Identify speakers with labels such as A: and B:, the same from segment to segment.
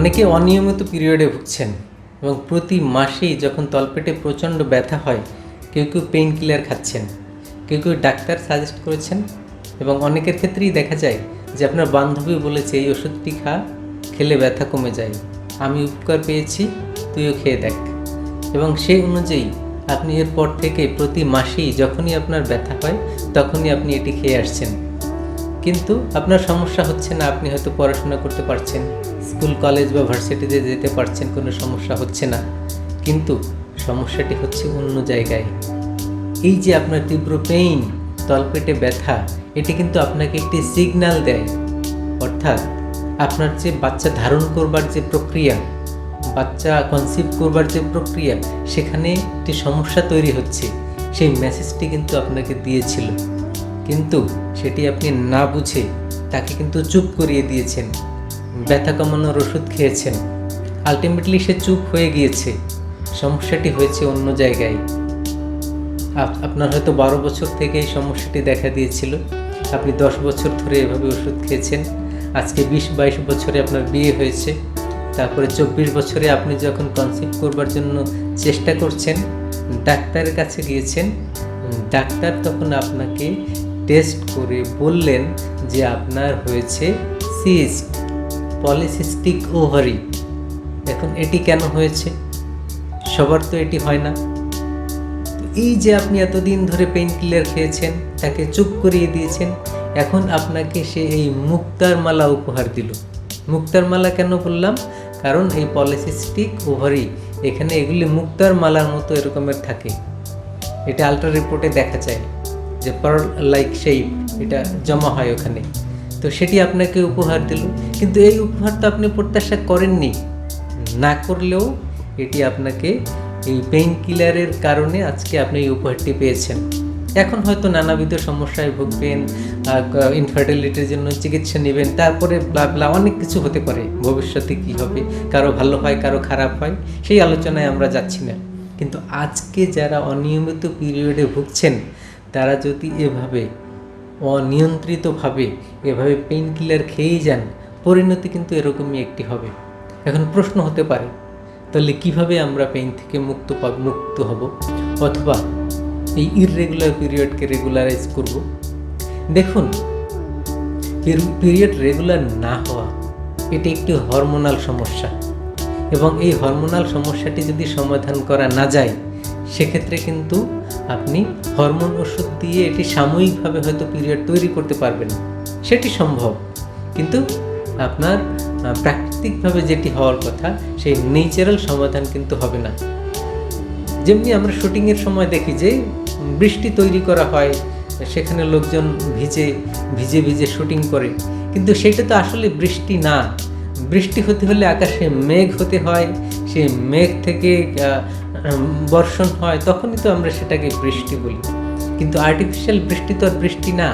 A: অনেকে অনিয়মিত পিরিয়ডে ভুগছেন এবং প্রতি মাসেই যখন তলপেটে প্রচণ্ড ব্যথা হয়, কেউ কেউ পেইন কিলার খাচ্ছেন, কেউ কেউ ডাক্তার সাজেস্ট করেছেন এবং অনেকের ক্ষেত্রেই দেখা যায় যে আপনার বান্ধবী বলেছে, এই ওষুধটি খা, খেলে ব্যথা কমে যায়। আমি উপকার পেয়েছি, তুইও খেয়ে দেখ। এবং সেই অনুযায়ী আপনি এরপর থেকে প্রতি মাসেই যখনই আপনার ব্যথা হয়, তখনই আপনি এটি খেয়ে আসছেন। কিন্তু আপনার সমস্যা হচ্ছে না, আপনি হয়তো পড়াশোনা করতে পারছেন। স্কুল, কলেজ বা ভার্সিটিতে যেতে পারছেন, কোনো সমস্যা হচ্ছে না। কিন্তু সমস্যাটি হচ্ছে অন্য জায়গায়। এই যে আপনার তীব্র পেইন, তলপেটে ব্যথা, এটি কিন্তু আপনাকে একটি সিগন্যাল দেয়। অর্থাৎ আপনার যে বাচ্চা ধারণ করবার যে প্রক্রিয়া, বাচ্চা কনসিভ করবার যে প্রক্রিয়া, সেখানে একটি সমস্যা তৈরি হচ্ছে। সেই মেসেজটি কিন্তু আপনাকে দিয়েছিল। কিন্তু সেটি আপনি না বুঝে তাকে কিন্তু চুপ করিয়ে দিয়েছেন, ব্যথা কমানোর ওষুধ খেয়েছেন। আলটিমেটলি সে চুপ হয়ে গিয়েছে। সমস্যাটি হয়েছে অন্য জায়গায়। আপ- আপনার হয়তো বারো বছর থেকে এই সমস্যাটি দেখা দিয়েছিল। আপনি দশ বছর ধরে এভাবে ওষুধ খেয়েছেন। আজকে বিশ, বাইশ বছরে আপনার বিয়ে হয়েছে। তারপরে চব্বিশ বছরে আপনি যখন কনসিভ করবার জন্য চেষ্টা করছেন, ডাক্তারের কাছে গিয়েছেন, ডাক্তার তখন আপনাকে টেস্ট করে বললেন যে আপনার হয়েছে সিস্ট পলিসিস্টিক ওভারি। এখন এটি কেন হয়েছে? সবার তো এটি হয় না। এই যে আপনি এতদিন ধরে পেইন কিলার খেয়েছেন, তাকে চুপ করিয়ে দিয়েছেন, এখন আপনাকে সে এই মুক্তার মালা উপহার দিল। মুক্তার মালা কেন বললাম? কারণ এই পলিসিস্টিক ওভারি, এখানে এগুলি মুক্তার মালার মতো এরকমের থাকে। এটা আলট্রা রিপোর্টে দেখা যায়। যে পার্ল লাইক শেপ এটা জমা হয় ওখানে। তো সেটি আপনাকে উপহার দিল। কিন্তু এই উপহার তো আপনি প্রত্যাশা করেননি। না করলেও এটি আপনাকে এই পেইন কিলারের কারণে আজকে আপনি এই উপহারটি পেয়েছেন। এখন হয়তো নানাবিধ সমস্যায় ভুগবেন ইনফার্টিলিটির জন্য চিকিৎসা নেবেন, তারপরে ব্লা ব্লা অনেক কিছু হতে পারে। ভবিষ্যতে কি হবে? কারও ভালো হয়, কারও খারাপ হয়, সেই আলোচনায় আমরা যাচ্ছি না। কিন্তু আজকে যারা অনিয়মিত পিরিয়ডে ভুগছেন তারা যদি এভাবে অনিয়ন্ত্রিতভাবে এভাবে পেইন কিলার খেয়েই যান, পরিণতি কিন্তু এরকমই একটি হবে। এখন প্রশ্ন হতে পারে, তাহলে কীভাবে আমরা পেইন থেকে মুক্ত পাব মুক্ত হব? অথবা এই ইররেগুলার পিরিয়ডকে রেগুলারাইজ করব? দেখুন পিরিয়ড রেগুলার না হওয়া, এটি একটি হরমোনাল সমস্যা। এবং এই হরমোনাল সমস্যাটি যদি সমাধান করা না যায় সেক্ষেত্রে কিন্তু আপনি হরমোন ওষুধ দিয়ে এটি সাময়িকভাবে হয়তো পিরিয়ড তৈরি করতে পারবেন। সেটি সম্ভব। কিন্তু আপনার প্রাকৃতিকভাবে যেটি হওয়ার কথা, সেই নেচারাল সমাধান কিন্তু হবে না। যেমনি আমরা শুটিংয়ের সময় দেখি যে বৃষ্টি তৈরি করা হয়, সেখানে লোকজন ভিজে ভিজে ভিজে শুটিং করে। কিন্তু সেটা তো আসলে বৃষ্টি না। বৃষ্টি হতে হলে আকাশে মেঘ হতে হয়। সেই মেঘ থেকে বর্ষণ হয়, তখনই তো আমরা সেটাকে বৃষ্টি বলি। কিন্তু আর্টিফিশিয়াল বৃষ্টি তো আর বৃষ্টি না।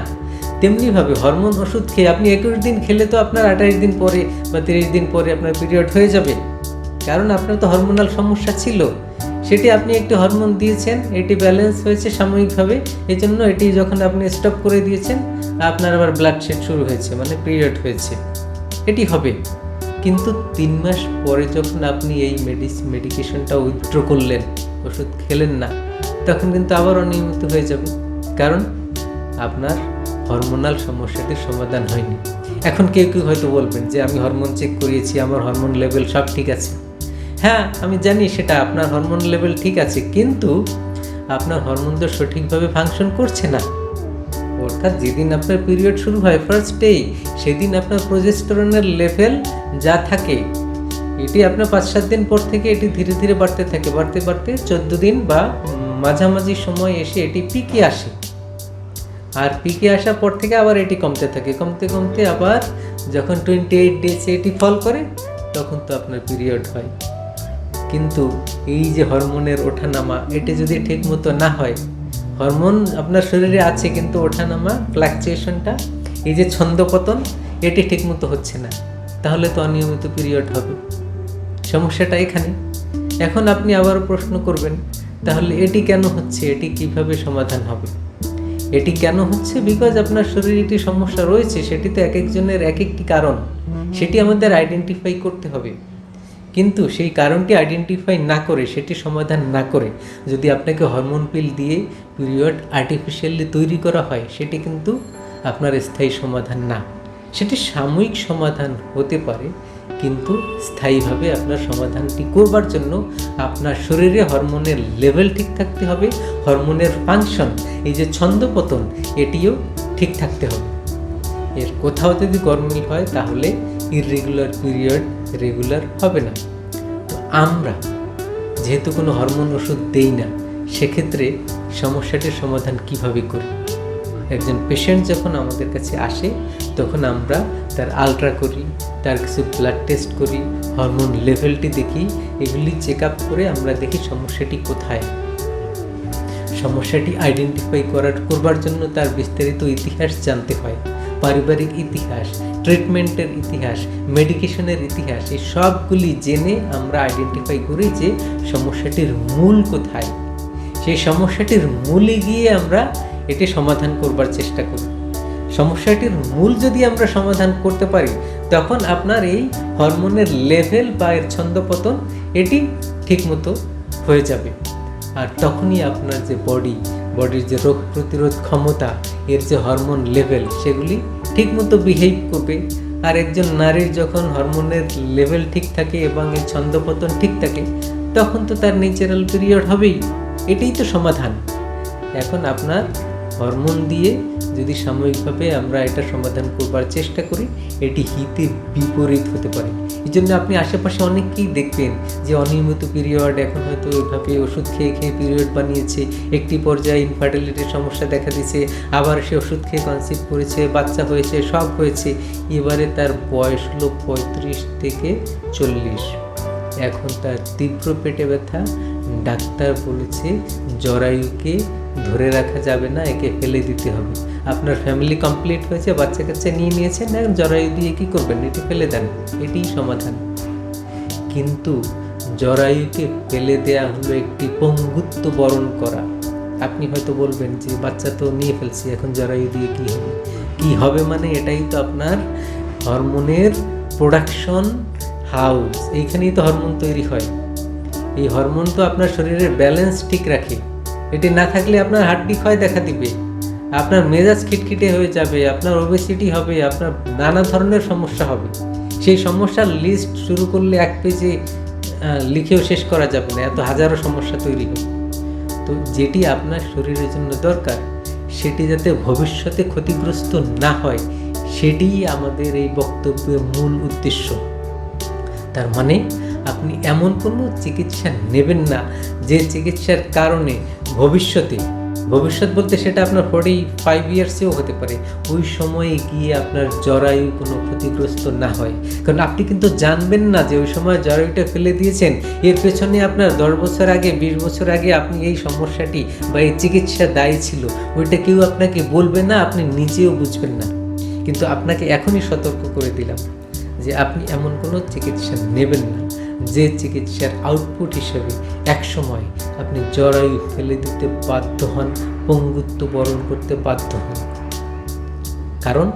A: তেমনিভাবে হরমোন ওষুধ খেয়ে আপনি একুশ দিন খেলে তো আপনার আঠাশ দিন পরে বা তিরিশ দিন পরে আপনার পিরিয়ড হয়ে যাবে। কারণ আপনার তো হরমোনাল সমস্যা ছিল। সেটি আপনি একটি হরমোন দিয়েছেন, এটি ব্যালেন্স হয়েছে সাময়িকভাবে। এই জন্য এটি যখন আপনি স্টপ করে দিয়েছেন, আপনার আবার ব্লাড শেড শুরু হয়েছে মানে পিরিয়ড হয়েছে। এটি হবে। কিন্তু তিন মাস পরে যখন আপনি এই মেডিস মেডিকেশনটা উইথড্র করলেন, ওষুধ খেলেন না, তখন কিন্তু আবার অনিয়মিত হয়ে যাবে। কারণ আপনার হরমোনাল সমস্যাটির সমাধান হয়নি। এখন কেউ কেউ হয়তো বলবেন যে, আমি হরমোন চেক করিয়েছি, আমার হরমোন লেভেল সব ঠিক আছে। হ্যাঁ আমি জানি সেটা আপনার হরমোন লেভেল ঠিক আছে, কিন্তু আপনার হরমোন তো সঠিকভাবে ফাংশন করছে না। অর্থাৎ যেদিন আপনার পিরিয়ড শুরু হয় ফার্স্ট ডে সেদিন আপনার প্রজেস্টেরনের লেভেল যা থাকে, এটি আপনার পাঁচ সাত দিন পর থেকে এটি ধীরে ধীরে বাড়তে থাকে, বাড়তে বাড়তে চোদ্দ দিন বা মাঝামাঝি সময় এসে এটি পিকে আসে। আর পিকে আসার পর থেকে আবার এটি কমতে থাকে, কমতে কমতে আবার যখন টোয়েন্টি এইট ডেজে এটি ফল করে, তখন তো আপনার পিরিয়ড হয়। কিন্তু এই যে হরমোনের ওঠানামা, এটি যদি ঠিক মতো না হয় হরমোন আপনার শরীরে আছে, কিন্তু ওঠানামা ফ্লাকচুয়েশনটা এই যে ছন্দপতন, এটি ঠিকমতো হচ্ছে না। তাহলে তো অনিয়মিত পিরিয়ড হবে। সমস্যাটা এখানে। এখন আপনি আবার প্রশ্ন করবেন, তাহলে এটি কেন হচ্ছে? এটি কীভাবে সমাধান হবে? এটি কেন হচ্ছে? বিকজ আপনার শরীরে একটি সমস্যা রয়েছে, সেটি তো এক একজনের এক একটি কারণ। সেটি আমাদের আইডেন্টিফাই করতে হবে। কিন্তু সেই কারণটি আইডেন্টিফাই না করে, সেটি সমাধান না করে, যদি আপনাকে হরমোন পিল দিয়ে পিরিয়ড আর্টিফিশিয়ালি তৈরি করা হয়, সেটি কিন্তু আপনার স্থায়ী সমাধান না। সেটি সাময়িক সমাধান হতে পারে, কিন্তু স্থায়ীভাবে আপনার সমাধানটি করবার জন্য আপনার শরীরে হরমোনের লেভেল ঠিক থাকতে হবে হরমোনের ফাংশন এই যে ছন্দপতন, এটিও ঠিক থাকতে হবে। এর কোথাও যদি গরমিল হয়, তাহলে ইররেগুলার পিরিয়ড রেগুলার হবে না। আমরা যেহেতু কোনো হরমোন ওষুধ দেই না, সেক্ষেত্রে সমস্যাটির সমাধান কীভাবে করি? একজন পেশেন্ট যখন আমাদের কাছে আসে, তখন আমরা তার আলট্রা করি, তার কিছু ব্লাড টেস্ট করি হরমোন লেভেলটি দেখি, এগুলি চেক আপ করে আমরা দেখি সমস্যাটি কোথায়। সমস্যাটি আইডেন্টিফাই করার, করবার জন্য তার বিস্তারিত ইতিহাস জানতে হয়। পারিবারিক ইতিহাস ট্রিটমেন্টের ইতিহাস মেডিকেশনের ইতিহাস, এই সবগুলি জেনে আমরা আইডেন্টিফাই করি যে সমস্যাটির মূল কোথায়। সেই সমস্যাটির মূলে গিয়ে আমরা এটি সমাধান করবার চেষ্টা করি। সমস্যাটির মূল যদি আমরা সমাধান করতে পারি, তখন আপনার এই হরমোনের লেভেল বা এর ছন্দপতন এটি ঠিকমতো হয়ে যাবে। আর তখনই আপনার যে বডি বডির যে রোগ প্রতিরোধ ক্ষমতা, এর যে হরমোন লেভেল সেগুলি ঠিকমতো বিহেভ করবে। আর একজন নারীর যখন হরমোনের লেভেল ঠিক থাকে এবং এর ছন্দপতন ঠিক থাকে, তখন তো তার ন্যাচারাল পিরিয়ড হবেই। এটাই তো সমাধান। এখন আপনার হরমোন দিয়ে যদি সাময়িকভাবে আমরা এটা সমাধান করবার চেষ্টা করি, এটি হিতের বিপরীত হতে পারে। এই জন্য আপনি আশেপাশে অনেককেই দেখবেন যে অনিয়মিত পিরিয়ড এখন হয়তো এভাবে ওষুধ খেয়ে খেয়ে পিরিয়ড বানিয়েছে, একটি পর্যায়ে ইনফার্টিলিটির সমস্যা দেখা দিয়েছে, আবার সে ওষুধ খেয়ে কনসিভ করেছে, বাচ্চা হয়েছে, সব হয়েছে, এবারে তার বয়স হলো পঁয়ত্রিশ থেকে চল্লিশ। এখন তার তীব্র পেটে ব্যথা ডাক্তার বলেছে, জরায়ুকে ধরে রাখা যাবে না, একে ফেলে দিতে হবে। আপনার ফ্যামিলি কমপ্লিট হয়েছে, বাচ্চা কাচ্চা নিয়ে নিয়েছেন, এখন জরায়ু দিয়ে কী করবেন? এটি ফেলে দেন। এটিই সমাধান। কিন্তু জরায়ুকে ফেলে দেয়া হলো একটি পঙ্গুত্ব বরণ করা। আপনি হয়তো বলবেন যে, বাচ্চা তো নিয়ে ফেলছি, এখন জরায়ু দিয়ে কী হবে? কী হবে মানে এটাই তো আপনার হরমোনের প্রোডাকশন হাউস এইখানেই তো হরমোন তৈরি হয়। এই হরমোন তো আপনার শরীরের ব্যালেন্স ঠিক রাখে। এটি না থাকলে আপনার হাড্ডি ক্ষয় দেখা দিবে। আপনার মেজাজ খিটখিটে হয়ে যাবে, আপনার ওবেসিটি হবে, আপনার নানা ধরনের সমস্যা হবে। সেই সমস্যার লিস্ট শুরু করলে এক পেজে লিখেও শেষ করা যাবে না, এত হাজারো সমস্যা তৈরি হবে। তো যেটি আপনার শরীরের জন্য দরকার, সেটি যাতে ভবিষ্যতে ক্ষতিগ্রস্ত না হয়, সেটিই আমাদের এই বক্তব্যের মূল উদ্দেশ্য। তার মানে আপনি এমন কোনো চিকিৎসা নেবেন না যে চিকিৎসার কারণে ভবিষ্যতে, ভবিষ্যৎ বলতে সেটা আপনার ফোর্টি ফাইভ ইয়ার্সেও হতে পারে। ওই সময়ে গিয়ে আপনার জরায়ু কোনো ক্ষতিগ্রস্ত না হয়। কারণ আপনি কিন্তু জানবেন না যে ওই সময় জরায়ুটা ফেলে দিয়েছেন। এর পেছনে আপনার দশ বছর আগে, বিশ বছর আগে আপনি এই সমস্যাটি বা এই চিকিৎসা দায়ী ছিল। ওইটা কেউ আপনাকে বলবে না, আপনি নিজেও বুঝবেন না। কিন্তু আপনাকে এখনই সতর্ক করে দিলাম যে আপনি এমন কোনো চিকিৎসা নেবেন না। যে চিকিৎসার আউটপুট হিসেবে একসময় আপনি জরায়ু ফেলে দিতে বাধ্য হন, পঙ্গুত্ব বরণ করতে বাধ্য হন। কারণ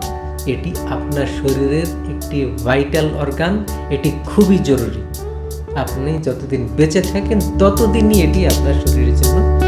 A: এটি আপনার শরীরের একটি ভাইটাল অর্গান এটি খুবই জরুরি। আপনি যতদিন বেঁচে থাকেন, ততদিনই এটি আপনার শরীরের জন্য